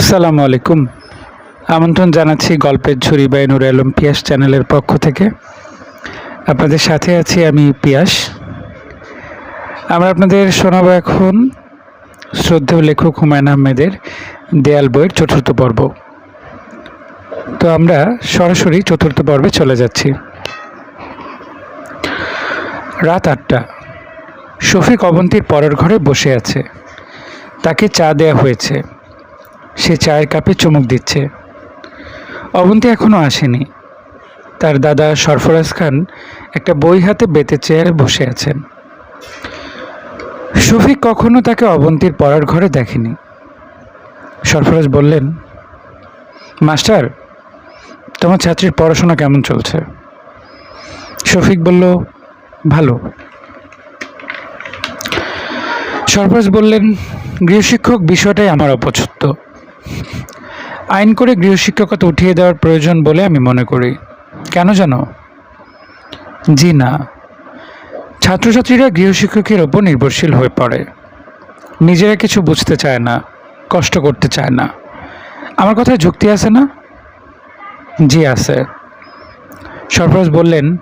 আসসালামু আলাইকুম। আমন্ত্রণ জানাচ্ছি গল্পের ঝুরি বাই নুর আলম পিয়াস চ্যানেলের পক্ষ থেকে। আপনাদের সাথে আছি আমি পিয়াস। আমরা আপনাদের শোনাবো এখন শ্রদ্ধেয় লেখক হুমায়ুন আহমেদের দেয়াল বইয়ের চতুর্থ পর্ব। তো আমরা সরাসরি চতুর্থ পর্বে চলে যাচ্ছি। রাত আটটা। শফিক অবন্তীর পরের ঘরে বসে আছে। তাকে চা দেয়া হয়েছে। সে চায়ের কাপে চুমুক দিচ্ছে। অবন্তী এখনও আসেনি। তার দাদা সরফরাজ খান একটা বই হাতে বেতে চেয়ারে বসে আছেন। শফিক কখনো তাকে অবন্তীর পড়ার ঘরে দেখেনি। সরফরাজ বললেন, মাস্টার, তোমার ছাত্রীর পড়াশোনা কেমন চলছে? শফিক বলল, ভালো। সরফরাজ বললেন, গৃহশিক্ষক বিষয়টাই আমার অপছন্দ। আইন করে গৃহশিক্ষকতা উঠিয়ে দেওয়ার প্রয়োজন বলে আমি মনে করি। কেন জানো? জি না। ছাত্রছাত্রীরা গৃহশিক্ষকের ওপর নির্ভরশীল হয়ে পড়ে। নিজেরা কিছু বুঝতে চায় না, কষ্ট করতে চায় না। আমার কথায় যুক্তি আছে না? জি আছে। সরফরাজ বললেন,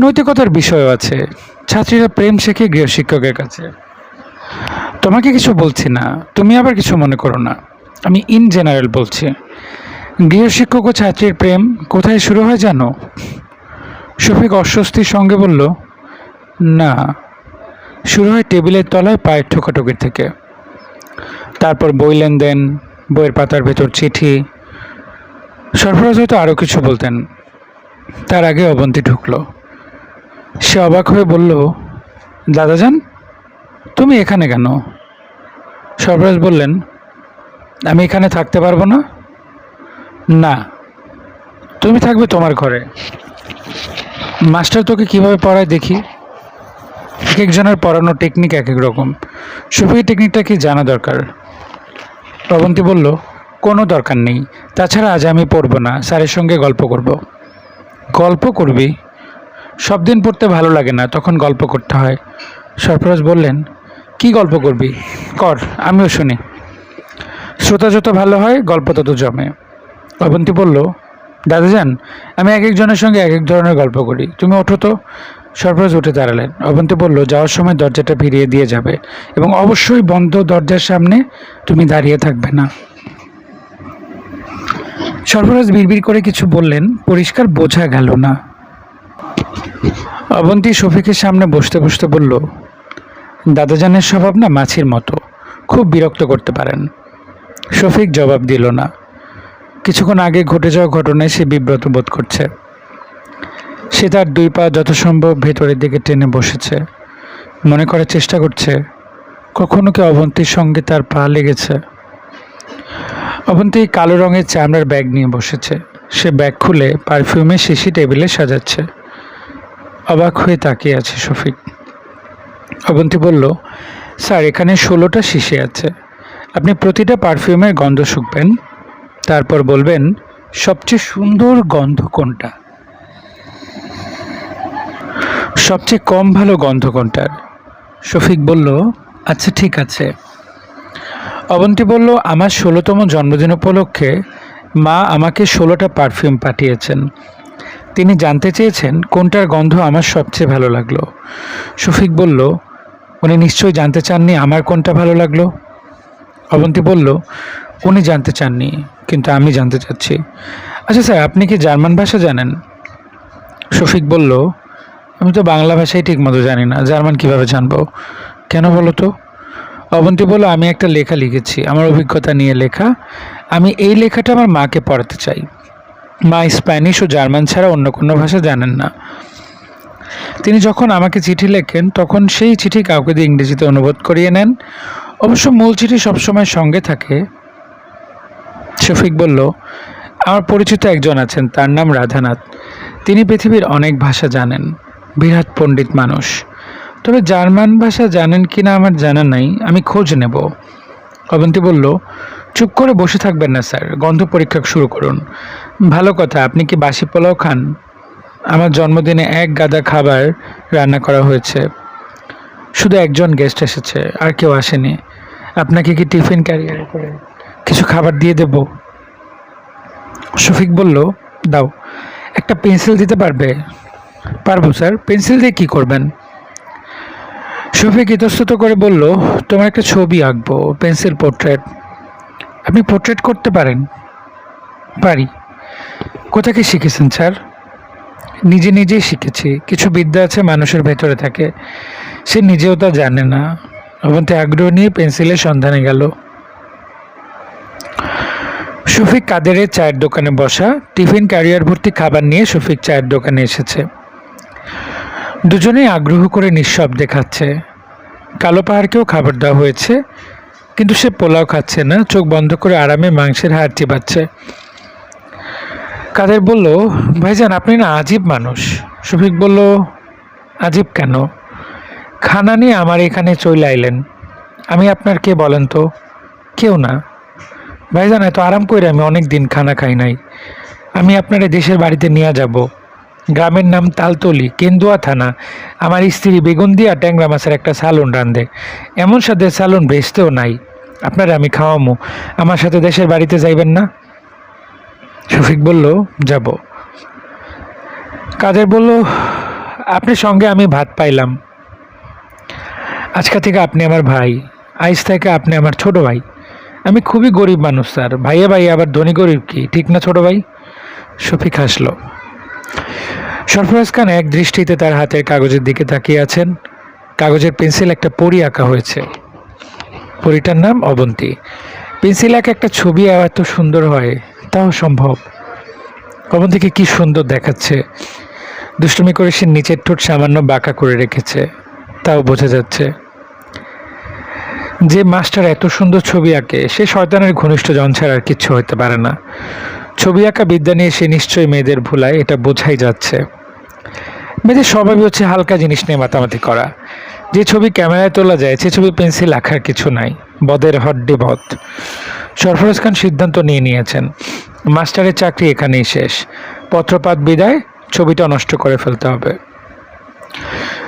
নৈতিকতার বিষয়ও আছে। ছাত্রীরা প্রেম শেখে গৃহশিক্ষকের কাছে। তোমাকে কিছু বলছি না, তুমি আবার কিছু মনে করো না। আমি ইন জেনারেল বলছি। গৃহশিক্ষক ও ছাত্রীর প্রেম কোথায় শুরু হয় জানো? শফিক অস্বস্তির সঙ্গে বলল, না। শুরু হয় টেবিলের তলায় পায়ের ঠোকাঠুকির থেকে। তারপর বই লেনদেন, বইয়ের পাতার ভেতর চিঠি সরফরাজ হয়তো আরও কিছু বলতেন। তার আগে অবন্তী ঢুকলো। সে অবাক হয়ে বলল, দাদাজান, তুমি এখানে কেন? সরফরাজ বললেন আমি এখানে থাকতে পারব না? না। তুমি থাকবে তোমার ঘরে। মাস্টার তোকে কীভাবে পড়ায় দেখি? এক একজনের পড়ানোর টেকনিক এক এক রকম। সুফি টেকনিকটা কি জানা দরকার? প্রবন্তী বলল, কোনো দরকার নেই। তাছাড়া আজ আমি পড়ব না। স্যারের সঙ্গে গল্প করব। গল্প করবি? সব দিন পড়তে ভালো লাগে না। তখন গল্প করতে হয়। সরফরাজ বললেন, কি গল্প করবি? কর, আমিও শুনি। শ্রোতা যত ভালো হয়, গল্প তত জমে। অবন্তী বলল, দাদাজান, আমি এক একজনের সঙ্গে এক এক ধরনের গল্প করি। তুমি ওঠো তো। সরফরাজ উঠে দাঁড়ালেন। অবন্তী বলল, যাওয়ার সময় দরজাটা ফিরিয়ে দিয়ে যাবে এবং অবশ্যই বন্ধ দরজার সামনে তুমি দাঁড়িয়ে থাকবে না। সরফরাজ বিড়বিড় করে কিছু বললেন, পরিষ্কার বোঝা গেল না। অবন্তী শফিকের সামনে বসতে বসতে বলল, দাদাজানের স্বভাব না মাছির মতো। খুব বিরক্ত করতে পারেন। শফিক জবাব দিল না। কিছুক্ষণ আগে ঘটে যাওয়া ঘটনায় সে বিব্রত বোধ করছে। সে তার দুই পা যথাসম্ভব ভেতরের দিকে টেনে বসেছে। মনে করার চেষ্টা করছে, কখনো কি অবন্তীর সঙ্গে তার পা লেগেছে? অবন্তী কালো রঙের চামড়ার ব্যাগ নিয়ে বসেছে। সে ব্যাগ খুলে পারফিউমের শিশি টেবিলে সাজাচ্ছে। অবাক হয়ে তাকিয়ে আছে শফিক। অবন্তী বলল, স্যার, এখানে ষোলোটা শিশি আছে। আপনি প্রতিটা পারফিউমের গন্ধ শুকবেন, তারপর বলবেন, সবচেয়ে সুন্দর গন্ধ কোনটা? সবচেয়ে কম ভালো গন্ধ কোনটার? শফিক বলল আচ্ছা ঠিক আছে। অবন্তী বলল, আমার ষোলোতম জন্মদিন উপলক্ষে মা আমাকে ষোলোটা পারফিউম পাঠিয়েছেন। তিনি জানতে চেয়েছেন কোনটার গন্ধ আমার সবচেয়ে ভালো লাগল। শফিক বলল, উনি নিশ্চয়ই জানতে চাননি আমার কোনটা ভালো লাগল? অবন্তী বলল, উনি জানতে চাননি, কিন্তু আমি জানতে চাচ্ছি। আচ্ছা স্যার, আপনি কি জার্মান ভাষা জানেন? শফিক বলল, আমি তো বাংলা ভাষাই ঠিকমতো জানি না, জার্মান কীভাবে জানব? কেন বলো তো? অবন্তী বলল, আমি একটা লেখা লিখেছি, আমার অভিজ্ঞতা নিয়ে লেখা। আমি এই লেখাটা আমার মাকে পড়াতে চাই। মা স্প্যানিশ ও জার্মান ছাড়া অন্য কোনো ভাষা জানেন না। তিনি যখন আমাকে চিঠি লেখেন, তখন সেই চিঠি কাউকে দিয়ে ইংরেজিতে অনুবাদ করিয়ে নেন। অবশ্য মূল চিঠি সবসময় সঙ্গে থাকে। শফিক বলল, আমার পরিচিত একজন আছেন, তার নাম রাধানাথ। তিনি পৃথিবীর অনেক ভাষা জানেন, বিরাট পণ্ডিত মানুষ। তবে জার্মান ভাষা জানেন কি না আমার জানা নাই, আমি খোঁজ নেব। অবন্তী বলল, চুপ করে বসে থাকবেন না, স্যার, গন্ধ পরীক্ষা শুরু করুন। ভালো কথা, আপনি কি বাসি পোলাও খান? আমার জন্মদিনে এক গাদা খাবার রান্না করা হয়েছে। শুধু একজন গেস্ট এসেছে, আর কেউ আসেনি। আপনাকে কি টিফিন ক্যারিয়ার করে কিছু খাবার দিয়ে দেব? শফিক বলল, দাও, একটা পেন্সিল দিতে পারবে? পারব, স্যার। পেন্সিল দিয়ে কী করবেন? শফিক ইতস্তত করে বলল, তোমার একটা ছবি আঁকবো, পেন্সিল পোর্ট্রেট। আপনি পোর্ট্রেট করতে পারেন? পারি। কোথা থেকে শিখেছেন, স্যার? নিজে নিজেই শিখেছি। কিছু বিদ্যা আছে মানুষের ভেতরে থাকে। সে নিজেও তা জানে না। অবন্তে আগ্রহ নিয়ে পেন্সিলের সন্ধানে গেল। শফিক কাদেরের চায়ের দোকানে বসা, টিফিন ক্যারিয়ার ভর্তি খাবার নিয়ে শফিক চায়ের দোকানে এসেছে। দুজনেই আগ্রহ করে নিঃশব্দে খাচ্ছে। কালো পাহাড়কেও খাবার দেওয়া হয়েছে, কিন্তু সে পোলাও খাচ্ছে না, চোখ বন্ধ করে আরামে মাংসের হাড় চিবাচ্ছে। কাদের বলল, ভাইজান, আপনি না আজীব মানুষ। শফিক বলল, আজীব কেন? খানা নিয়ে আমার এখানে চলে আইলেন। আমি আপনার কে বলেন তো? কেউ না। ভাই ভাইজান, এত আরাম করে আমি অনেক দিন খানা খাই নাই। আমি আপনার দেশের বাড়িতে নিয়ে যাব। গ্রামের নাম তালতলি, কেন্দুয়া থানা। আমার স্ত্রী বেগুন দিয়া ট্যাংরা মাছের একটা সালুন রান্ধে এমন সাথে সালুন বেচতেও নাই। আপনারা আমি খাওয়ামো। আমার সাথে দেশের বাড়িতে যাইবেন না? শফিক বলল, যাব। কাদের বলল আপনার সঙ্গে আমি ভাত পাইলাম। আজকে থেকে আপনি আমার ভাই আইস থেকে আপনি আমার ছোট ভাই। আমি খুবই গরিব মানুষ, স্যার। ভাইয়া ভাই আবার ধনী গরিব কি? ঠিক না ছোট ভাই? শফিক হাসলো। সরফরাজ খান এক দৃষ্টিতে তার হাতের কাগজের দিকে তাকিয়ে আছেন। কাগজের পেন্সিল একটা পরি আঁকা হয়েছে। পরিটার নাম অবন্তী। পেন্সিল আঁকা একটা ছবি এত সুন্দর হয়, তাও সম্ভব। অবন্তীকে কি সুন্দর দেখাচ্ছে। দুষ্টুমি করে সে নিচের ঠোঁট সামান্য বাঁকা করে রেখেছে, তাও বোঝা যাচ্ছে। যে মাস্টার এত সুন্দর ছবি আঁকে, সে শয়তানের ঘনিষ্ঠ জন ছাড়া আর কিচ্ছু হতে পারে না। ছবি আঁকা বিদ্যা নিয়ে সে নিশ্চয়ই মেয়েদের ভুলায়, এটা বোঝাই যাচ্ছে। মেয়েদের স্বভাবই হচ্ছে হালকা জিনিস নিয়ে মাতামাতি করা। যে ছবি ক্যামেরায় তোলা যায়, সে ছবি পেন্সিল আঁকার কিছু নাই, বদের হড্ডি বধ। সরফরাজ খান সিদ্ধান্ত নিয়ে নিয়েছেন, মাস্টারের চাকরি এখানেই শেষ। পত্রপাত বিদায়, ছবিটা নষ্ট করে ফেলতে হবে।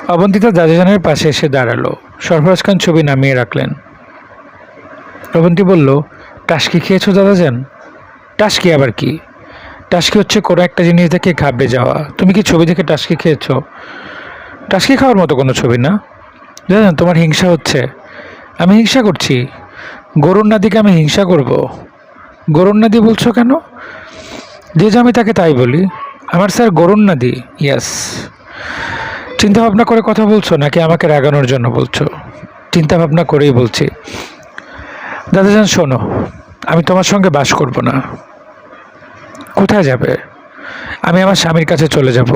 অবন্তিতা দাদাজানের পাশে এসে দাঁড়াল। সরফরাজ খান ছবি নামিয়ে রাখলেন। অবন্তী বলল, টাসকি খেয়েছো দাদাজান? টাসকি আবার কি? টাসকি হচ্ছে কোনো একটা জিনিস দেখে ঘাবড়ে যাওয়া। তুমি কি ছবি দেখে টাসকি খেয়েছো? টাসকি খাওয়ার মতো কোনো ছবি না? জানেন তোমার হিংসা হচ্ছে। আমি হিংসা করছি। গরুর নাদিকে আমি হিংসা করব। গরুর নাদি বলছো কেন? যে আমি তাকে তাই বলি। আমার স্যার গরুর নাদি, ইয়াস। চিন্তা ভাবনা করে কথা বলছো নাকি আমাকে রাগানোর জন্য বলছো? চিন্তা ভাবনা করেই বলছি। দাদাজান, শোনো, আমি তোমার সঙ্গে বাস করব না। কোথায় যাবে? আমি আমার স্বামীর কাছে চলে যাব।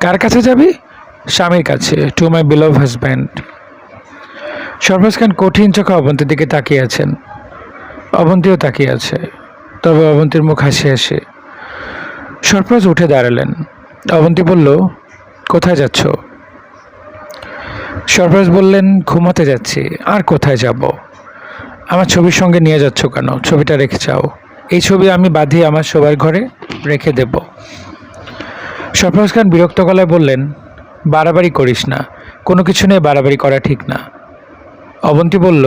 কার কাছে যাবি? স্বামীর কাছে to my beloved husband Sarfaraz Khan কঠিন চোখে অবন্তীর দিকে তাকিয়ে আছেন। অবন্তীও তাকিয়ে আছে, তবে অবন্তীর মুখ হাসি হাসি। সরফরাজ উঠে দাঁড়ালেন। অবন্তী বলল কোথায় যাচ্ছ? সরফরাজ বললেন, ঘুমাতে যাচ্ছি। আর কোথায় যাব? আমার ছবির সঙ্গে নিয়ে যাচ্ছ কেন? ছবিটা রেখে চাও এই ছবি আমি বাঁধিয়ে আমার সবার ঘরে রেখে দেব। সরফরাজ খান বিরক্ত গলায় বললেন, বাড়াবাড়ি করিস না। কোনো কিছু নিয়ে বাড়াবাড়ি করা ঠিক না। অবন্তী বলল,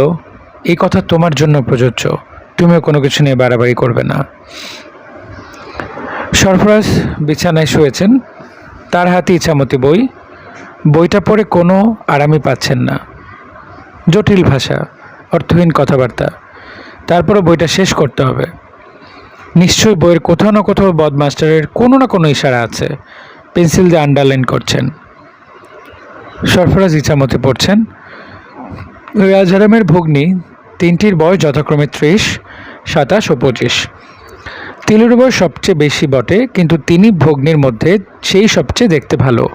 এই কথা তোমার জন্য প্রযোজ্য। তুমিও কোনো কিছু নিয়ে বাড়াবাড়ি করবে না। সরফরাজ বিছানায় শুয়েছেন। তার হাতে ইচ্ছামতি বই। বইটা পড়ে কোনো আরামই পাচ্ছেন না। জটিল ভাষা, অর্থহীন কথাবার্তা। তারপরে বইটা শেষ করতে হবে। নিশ্চয়ই বইয়ের কোথাও না কোথাও বদমাস্টারের কোনো না কোনো ইশারা আছে। পেন্সিল দিয়ে আন্ডারলাইন করছেন। সরফরাজ ইচ্ছামতি পড়ছেন। রাজারামের ভগ্নী, তিনটির বয়স যথাক্রমে ত্রিশ, সাতাশ ও পঁচিশ। তিলুর বয়স সবচেয়ে বেশি বটে, কিন্তু তিনি ভগ্নির মধ্যে সেই সবচেয়ে দেখতে ভালো।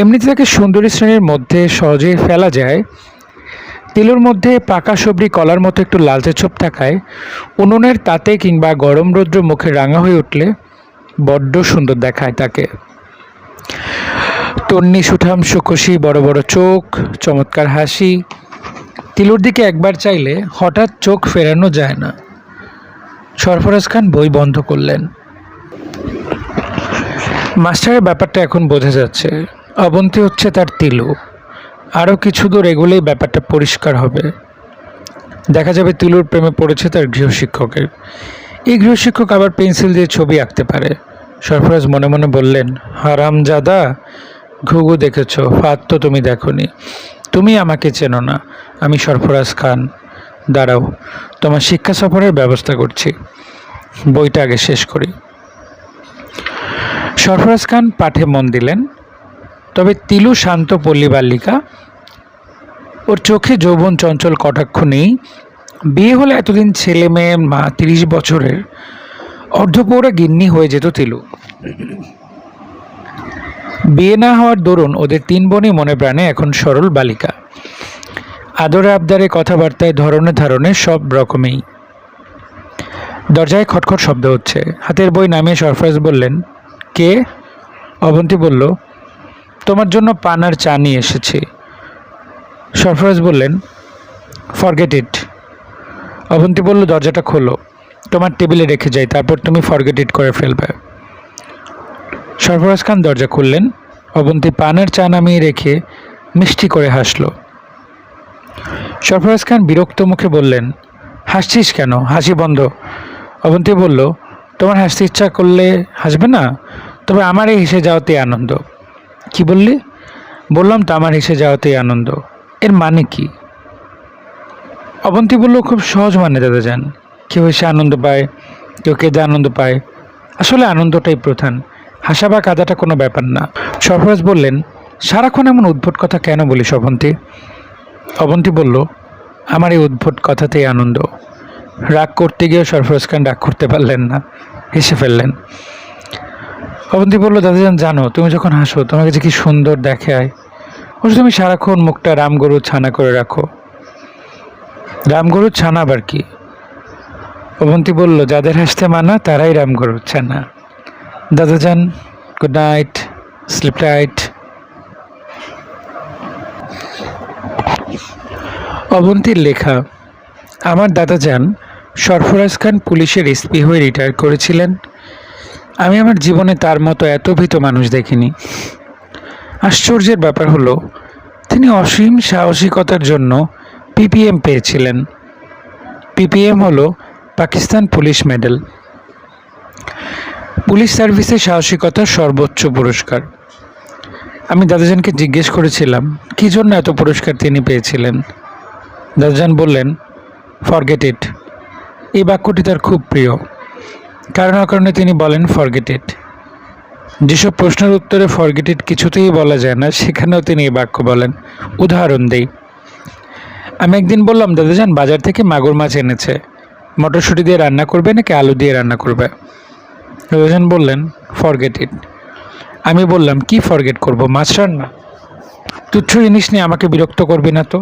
এমনিতে তাকে সুন্দরী শ্রেণির মধ্যে সহজে ফেলা যায়। তিলুর মধ্যে পাকা সবরি কলার মতো একটু লালচে ছোপ থাকায়, উনুনের তাতে কিংবা গরম রৌদ্র মুখে রাঙা হয়ে উঠলে বড্ড সুন্দর দেখায় তাকে। তন্নি, সুঠাম সুখসী বড় বড় চোখ, চমৎকার হাসি। তিলুর দিকে একবার চাইলে হঠাৎ চোখ ফেরানো যায় না। সরফরাজ খান বই বন্ধ করলেন। মাস্টারের ব্যাপারটা এখন বোঝা যাচ্ছে। অবন্তি হচ্ছে তার তিলু। আরও কিছু দূর এগুলেই ব্যাপারটা পরিষ্কার হবে। দেখা যাবে তিলুর প্রেমে পড়েছে তার গৃহশিক্ষকের। এই গৃহশিক্ষক আবার পেন্সিল দিয়ে ছবি আঁকতে পারে। সরফরাজ মনে মনে বললেন, হারামজাদা, ঘুঘু দেখেছ ফাত তো তুমি দেখনি। তুমি আমাকে চেনো না। আমি সরফরাজ খান। দাঁড়াও তোমার শিক্ষা সফরের ব্যবস্থা করছি। বইটা আগে শেষ করি। সরফরাজ খান পাঠে মন দিলেন, তবে তিলু শান্ত পল্লী বালিকা, ওর চোখে যৌবন চঞ্চল কটাক্ষ নেই। বিয়ে হলে এতদিন ছেলে মেয়ে, মা তিরিশ বছরের, অর্ধপৌরা গিন্নি হয়ে যেত তিলু। বিয়ে না হওয়ার দরুন ওদের তিন বোনই মনে প্রাণে এখন সরল বালিকা। আদরে আবদারে কথাবার্তায় ধরনে ধারণে সব রকমেই। দরজায় খটখট শব্দ হচ্ছে। হাতের বই নামিয়ে সরফরাজ বললেন, কে? অবন্তী বলল, তোমার জন্য পান আর চা নিয়ে এসেছি। সরফরাজ বললেন, ফরগেট ইট। অবন্তী বলল, দরজাটা খোলো। তোমার টেবিলে রেখে যাই, তারপর তুমি ফরগেট ইট করে ফেলবে। সরফরাজ খান দরজা খুললেন। অবন্তী পানের চা নামিয়ে রেখে মিষ্টি করে হাসলো। সরফরাজ খান বিরক্ত মুখে বললেন, হাসছিস কেন? হাসি বন্ধ। অবন্তী বলল, তোমার হাসতে ইচ্ছা করলে হাসবে না, তবে আমার এই হেসে যাওয়াতেই আনন্দ। কি বললি? বললাম তো আমার হেসে যাওয়াতেই আনন্দ। এর মানে কি? অবন্তী বলল, খুব সহজ মানে দাদা যান কেউ হেসে আনন্দ পায়, কেউ কেঁদে আনন্দ পায়। আসলে আনন্দটাই প্রধান। হাসা বা কাদাটা কোনো ব্যাপার না। সরফরাজ বললেন, সারাক্ষণ এমন উদ্ভট কথা কেন বলিস অবন্তী? অবন্তী বলল, আমার এই উদ্ভট কথাতেই আনন্দ। রাগ করতে গিয়েও সরফরাজ খান রাগ করতে পারলেন না, হেসে ফেললেন। অবন্তী বলল, দাদাজান, জানো, তুমি যখন হাসো, তোমাকে যে কি সুন্দর দেখায় অবশ্য তুমি সারাক্ষণ মুখটা রামগরু ছানা করে রাখো। রামগরুর ছানা আবার কি? অবন্তী বলল, যাদের হাসতে মানা, তারাই রামগরুর ছানা। দাদাজান, গুড নাইট, স্লিপ টাইট অবন্তীর লেখা, আমার দাদাজান সরফরাজ খান পুলিশের এসপি হয়ে রিটায়ার করেছিলেন। আমি আমার জীবনে তার মতো এত ভীত মানুষ দেখিনি। আশ্চর্যের ব্যাপার হলো, তিনি অসীম সাহসিকতার জন্য পিপিএম পেয়েছিলেন। পিপিএম হলো পাকিস্তান পুলিশ মেডেল। পুলিশ সার্ভিসে সাহসিকতার সর্বোচ্চ পুরস্কার। আমি দাদাজানকে জিজ্ঞেস করেছিলাম, কী জন্য এত পুরস্কার তিনি পেয়েছিলেন? দাদাজান বললেন ফরগেট ইট এই বাক্যটি তার খুব প্রিয়। কারণ কারণে তিনি বলেন ফরগেট ইট যেসব প্রশ্নের উত্তরে ফরগেট ইট কিছুতেই বলা যায় না, সেখানেও তিনি এই বাক্য বলেন, উদাহরণ দেই। আমি একদিন বললাম দাদাজান বাজার থেকে মাগুর মাছ এনেছে। মটরশুঁটি দিয়ে রান্না করবে নাকি আলু দিয়ে রান্না করবে? দাদাজান বললেন ফরগেট ইট আমি বললাম, কি ফরগেট করব? মাছ রান্না? তুচ্ছ জিনিস নিয়ে আমাকে বিরক্ত করবি না তো?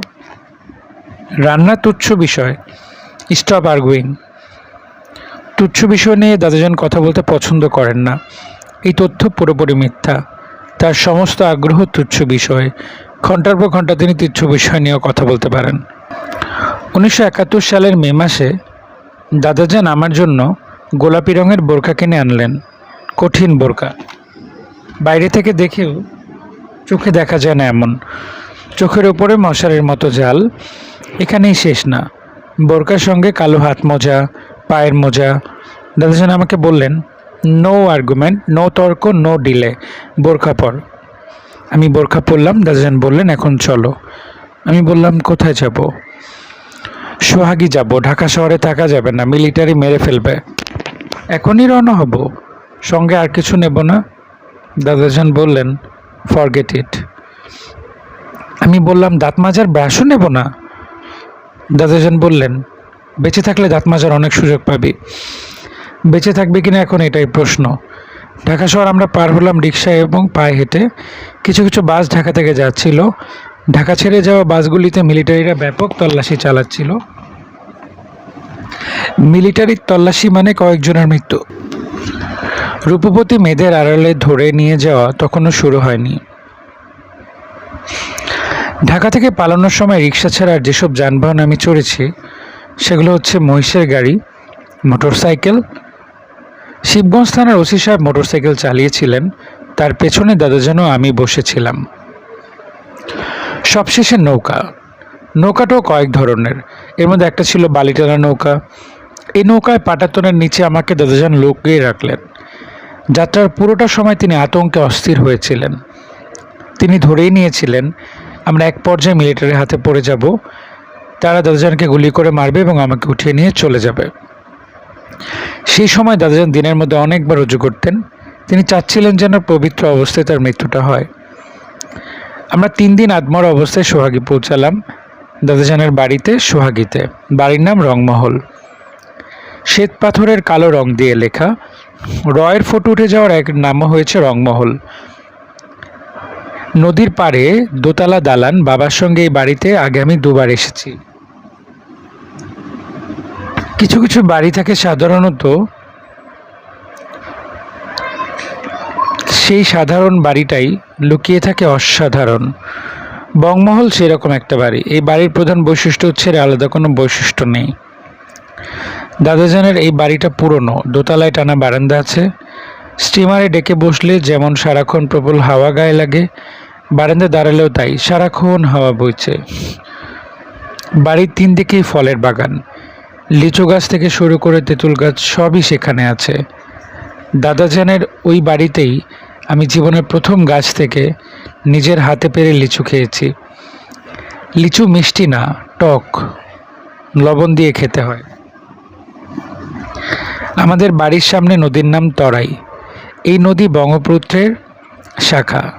রান্না তুচ্ছ বিষয়। স্টপ আর্গুইং তুচ্ছ বিষয় নিয়ে দাদাজান কথা বলতে পছন্দ করেন না। এই তথ্য পুরোপুরি মিথ্যা। তার সমস্ত আগ্রহ তুচ্ছ বিষয়। ঘণ্টার পর ঘণ্টা তিনি তুচ্ছ বিষয় নিয়েও কথা বলতে পারেন। উনিশশো একাত্তর সালের মে মাসে দাদাজান আমার জন্য গোলাপি রঙের বোরকা কিনে আনলেন। কঠিন বোরকা বাইরে থেকে দেখেও চোখে দেখা যায় না এমন। চোখের ওপরে মশারের মতো জাল। এখানেই শেষ না। বোরকার সঙ্গে কালো হাত মোজা, পায়ের মোজা। দাদাজান আমাকে বললেন নো আর্গুমেন্ট নো তর্ক নো ডিলে বোরখা পর। আমি বোরখা পরলাম দাদাজান বললেন, এখন চলো। আমি বললাম, কোথায় যাব? সোহাগী যাব, ঢাকা শহরে থাকা যাবে না, মিলিটারি মেরে ফেলবে। এখনই রওনা হব, সঙ্গে আর কিছু নেব না? দাদাজান বললেন ফরগেট ইট আমি বললাম, দাঁত মাজার ব্রাশও নেব না? দাদাজান বললেন, বেঁচে থাকলে দাঁত মাজার অনেক সুযোগ পাবি। বেঁচে থাকবে কিনা এখন এটাই প্রশ্ন। ঢাকা শহর আমরা পার হলাম রিক্সায় এবং পায়ে হেঁটে। কিছু কিছু বাস ঢাকা থেকে যাচ্ছিল। ঢাকা ছেড়ে যাওয়া বাসগুলিতে মিলিটারিরা ব্যাপক তল্লাশি চালাচ্ছিল। মিলিটারির তল্লাশি মানে কয়েকজনের মৃত্যু। রূপবতী মেয়েদের আড়ালে ধরে নিয়ে যাওয়া তখনও শুরু হয়নি। ঢাকা থেকে পালানোর সময় রিক্সা ছাড়া যেসব যানবাহন আমি চড়েছি, সেগুলো হচ্ছে মহিষের গাড়ি, মোটরসাইকেল। শিবগঞ্জ থানার ওসি সাহেব মোটরসাইকেল চালিয়েছিলেন, তার পেছনে দাদা যেন আমি বসেছিলাম। সবশেষে নৌকা। নৌকাটাও কয়েক ধরনের। এর মধ্যে একটা ছিল বালিটানা নৌকা। এই নৌকায় পাটাতনের নিচে আমাকে দাদাজান লুকিয়ে রাখলেন। যাত্রার পুরোটা সময় তিনি আতঙ্কে অস্থির হয়েছিলেন। তিনি ধরেই নিয়েছিলেন আমরা এক পর্যায়ে মিলিটারির হাতে পড়ে যাব। তারা দাদাজানকে গুলি করে মারবে এবং আমাকে উঠিয়ে নিয়ে চলে যাবে। সেই সময় দাদাজান দিনের মধ্যে অনেকবার রুজু করতেন। তিনি চাচ্ছিলেন যেন পবিত্র অবস্থায় তার মৃত্যুটা হয়। আমরা তিন দিন আদমর অবস্থায় সোহাগী পৌঁছালাম দাদাজানের বাড়িতে, সোহাগীতে। বাড়ির নাম রংমহল। শ্বেত পাথরের কালো রং দিয়ে লেখা, রয়ের ফটো উঠে যাওয়ার এক নামও হয়েছে রংমহল। নদীর পাড়ে দোতলা দালান বাবার সঙ্গে এই বাড়িতে আগে আমি দুবার এসেছি। কিছু কিছু বাড়ি থাকে সাধারণত সেই সাধারণ বাড়িটাই লুকিয়ে থাকে অসাধারণ। বংমহল সেরকম একটা বাড়ি। এই বাড়ির প্রধান বৈশিষ্ট্য হচ্ছে আলাদা কোনো বৈশিষ্ট্য নেই। দাদাজানের এই বাড়িটা পুরনো। দোতলায় টানা বারান্দা আছে। স্টিমারে ডেকে বসলে যেমন সারাক্ষণ প্রবল হাওয়া গায়ে লাগে বারান্দায় দাঁড়ালেও তাই সারাক্ষণ হাওয়া বইছে। বাড়ির তিন দিকেই ফলের বাগান। লিচু গাছ থেকে শুরু করে তেঁতুল গাছ সবই সেখানে আছে। দাদাজানের ওই বাড়িতেই আমি জীবনের প্রথম গাছ থেকে নিজের হাতে পেরে লিচু খেয়েছি। লিচু মিষ্টি না, টক, লবণ দিয়ে খেতে হয়। আমাদের বাড়ির সামনে নদীর নাম তরাই। এই নদী ব্রহ্মপুত্রের শাখা।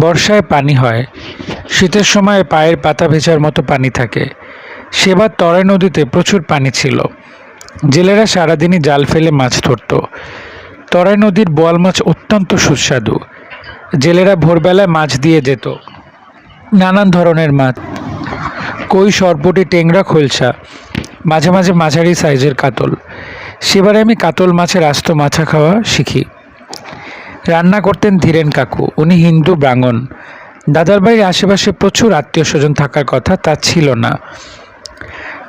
বর্ষায় পানি হয়। শীতের সময় পায়ের পাতা ভেজার মতো পানি থাকে। সেবার তরাই নদীতে প্রচুর পানি ছিল। জেলেরা সারাদিনই জাল ফেলে মাছ ধরত। তরাই নদীর বোয়াল মাছ অত্যন্ত সুস্বাদু। জেলেরা ভোরবেলায় মাছ দিয়ে যেত। নানান ধরনের মাছ। কই, সরপটি টেংরা খোলসা। মাঝে মাঝে মাঝারি সাইজের কাতল। সেবারে আমি কাতল মাছের আস্ত মাছা খাওয়া শিখি। রান্না করতেন ধীরেন কাকু। উনি হিন্দু ব্রাঙ্গন দাদার বাড়ির আশেপাশে প্রচুর আত্মীয় স্বজন থাকার কথা তা ছিল না।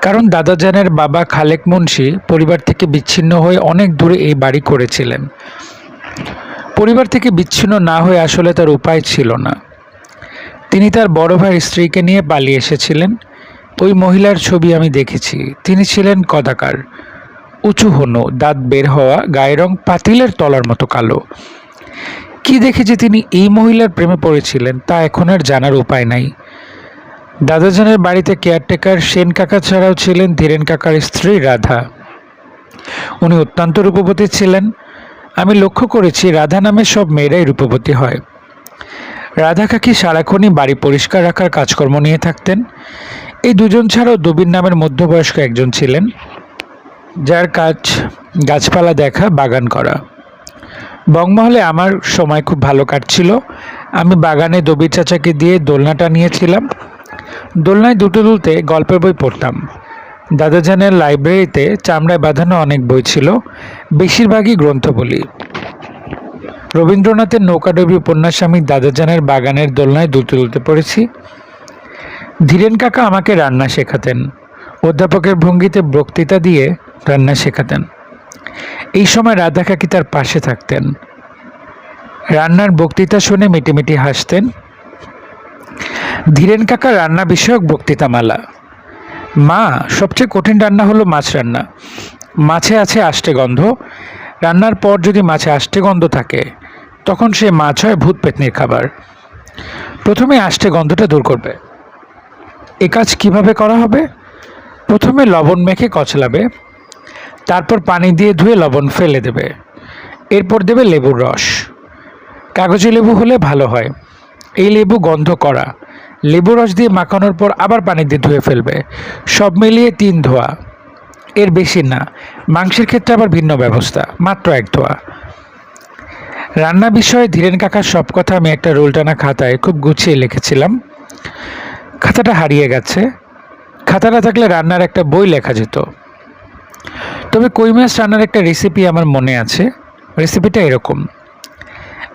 কারণ দাদাজানের বাবা খালেক মুন্সি পরিবার থেকে বিচ্ছিন্ন হয়ে অনেক দূরে এই বাড়ি করেছিলেন। পরিবার থেকে বিচ্ছিন্ন না হয়ে আসলে তার উপায় ছিল না। তিনি তার বড় ভাইয়ের স্ত্রীকে নিয়ে পালিয়ে এসেছিলেন। ওই মহিলার ছবি আমি দেখেছি। তিনি ছিলেন কদাকার। উঁচু হনো, দাঁত বের হওয়া, গায়ের রং পাতিলের তলার মতো কালো। কি দেখে যে তিনি এই মহিলার প্রেমে পড়েছিলেন তা এখন আর জানার উপায় নাই। দাদাজানের বাড়িতে কেয়ারটেকার সেন কাকা ছাড়াও ছিলেন ধীরেন কাকার স্ত্রী রাধা। উনি অত্যন্ত রূপবতী ছিলেন। আমি লক্ষ্য করেছি রাধা নামে সব মেয়েরাই রূপবতী হয়। রাধা কাকি সারাক্ষণই বাড়ি পরিষ্কার রাখার কাজকর্ম নিয়ে থাকতেন। এই দুজন ছাড়াও দবির নামের মধ্যবয়স্ক একজন ছিলেন। যার কাজ গাছপালা দেখা, বাগান করা। বংমহলে আমার সময় খুব ভালো কাটছিল। আমি বাগানে দবির চাচাকে দিয়ে দোলনাটা নিয়েছিলাম। দোলনায় দুটো দুলতে গল্পের বই পড়তাম। দাদাজানের লাইব্রেরিতে চামড়ায় বাঁধানো অনেক বই ছিল, বেশিরভাগই গ্রন্থ বলি রবীন্দ্রনাথের নৌকাডবি উপন্যাস আমি দাদাজানের বাগানের দোলনায় দুলতে দুলতে পড়েছি। ধীরেন কাকা আমাকে রান্না শেখাতেন। অধ্যাপকের ভঙ্গিতে বক্তৃতা দিয়ে রান্না শেখাতেন। এই সময় রাধা কাকি তার পাশে থাকতেন? রান্নার বক্তৃতা শুনে মিটিমিটি হাসতেন। ধীরেন কাকা রান্না বিষয়ক বক্তৃতামালা। মা, সবচেয়ে কঠিন রান্না হলো মাছ রান্না। মাছে আছে আষ্টে গন্ধ। রান্নার পর যদি মাছে আষ্টে গন্ধ থাকে, তখন সে মাছ হয় ভূত পেতনির খাবার। প্রথমে আষ্টে গন্ধটা দূর করবে। এ কাজ কীভাবে করা হবে? প্রথমে লবণ মেখে কচলাবে। তারপর পানি দিয়ে ধুয়ে লবণ ফেলে দেবে। এরপর দেবে লেবুর রস। কাগজি লেবু হলে ভালো হয়। এই লেবু গন্ধ করা। লেবু রস দিয়ে মাখানোর পর আবার পানি দিয়ে ধুয়ে ফেলবে। সব মিলিয়ে তিন ধোয়া। এর বেশি না, মাংসের ক্ষেত্রে আবার ভিন্ন ব্যবস্থা, মাত্র এক ধোয়া। রান্না বিষয়ে ধীরেন কাকার সব কথা আমি একটা রোল টানা খাতায় খুব গুছিয়ে লিখেছিলাম। খাতাটা হারিয়ে গেছে। খাতাটা থাকলে রান্নার একটা বই লেখা যেত। তবে কই মাছ রান্নার একটা রেসিপি আমার মনে আছে। রেসিপিটা এরকম।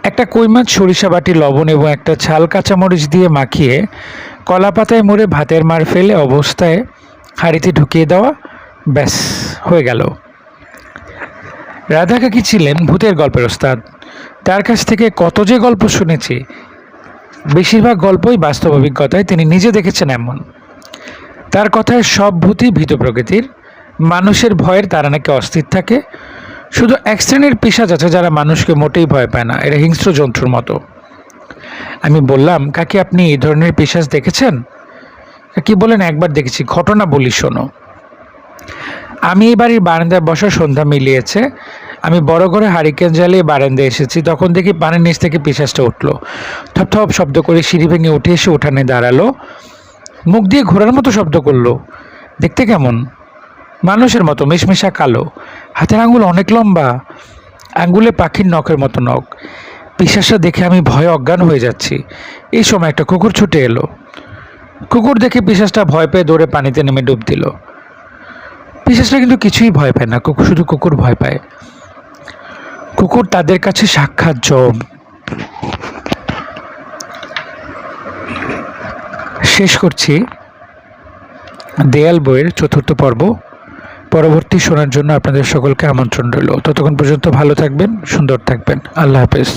একটা কই মাছ সরিষা বাটি, লবণ এবং একটা ছাল কাঁচামরিচ দিয়ে মাখিয়ে কলা পাতায় মুড়ে ভাতের মার ফেলে অবস্থায় হাঁড়িতে ঢুকিয়ে দেওয়া, ব্যাস, হয়ে গেল। রাধা কাকি ছিলেন ভূতের গল্পের ওস্তাদ। তার কাছ থেকে কত যে গল্প শুনেছি, বেশিরভাগ গল্পই বাস্তব অভিজ্ঞতায় তিনি নিজে দেখেছেন এমন। তার কথায় সব ভূতই ভীত প্রকৃতির। মানুষের ভয়ের তারা নাকি অস্থির থাকে? শুধু এক শ্রেণির পিসাজ আছে যারা মানুষকে মোটেই ভয় পায় না, এরা হিংস্র জন্তুর মতো। আমি বললাম, কাকি, আপনি এই ধরনের পিসাজ দেখেছেন? কাকি বলেন একবার দেখেছি। ঘটনা বলি, শোনো। আমি এই বাড়ির বারান্দায় বসা সন্ধ্যা মিলিয়েছে। আমি বড় করে হারিকেন জ্বালিয়ে বারান্দায় এসেছি। তখন দেখি পানের নিচ থেকে পিসাজটা উঠল। থপ থপ শব্দ করে সিঁড়ি ভেঙে উঠে এসে উঠানে দাঁড়াল। মুখ দিয়ে ঘোরার মতো শব্দ করল। দেখতে কেমন? মানুষের মতো মিশমিশা কালো। হাতের আঙুল অনেক লম্বা আঙ্গুলে পাখির নখের মতো নখ। পিসাসটা দেখে আমি ভয়ে অজ্ঞান হয়ে যাচ্ছি। এই সময় একটা কুকুর ছুটে এলো। কুকুর দেখে পিসাসটা ভয় পেয়ে দৌড়ে পানিতে নেমে ডুব দিল। পিসাসটা কিন্তু কিছুই ভয় পায় না কুকুর শুধু কুকুর ভয় পায়। কুকুর তাদের কাছে সাক্ষাৎ জম শেষ করছি দেয়াল বইয়ের চতুর্থ পর্ব। পরবর্তী শোনার জন্য আপনাদের সকলকে আমন্ত্রণ রইল। ততক্ষণ পর্যন্ত ভালো থাকবেন, সুন্দর থাকবেন। আল্লাহ হাফেজ।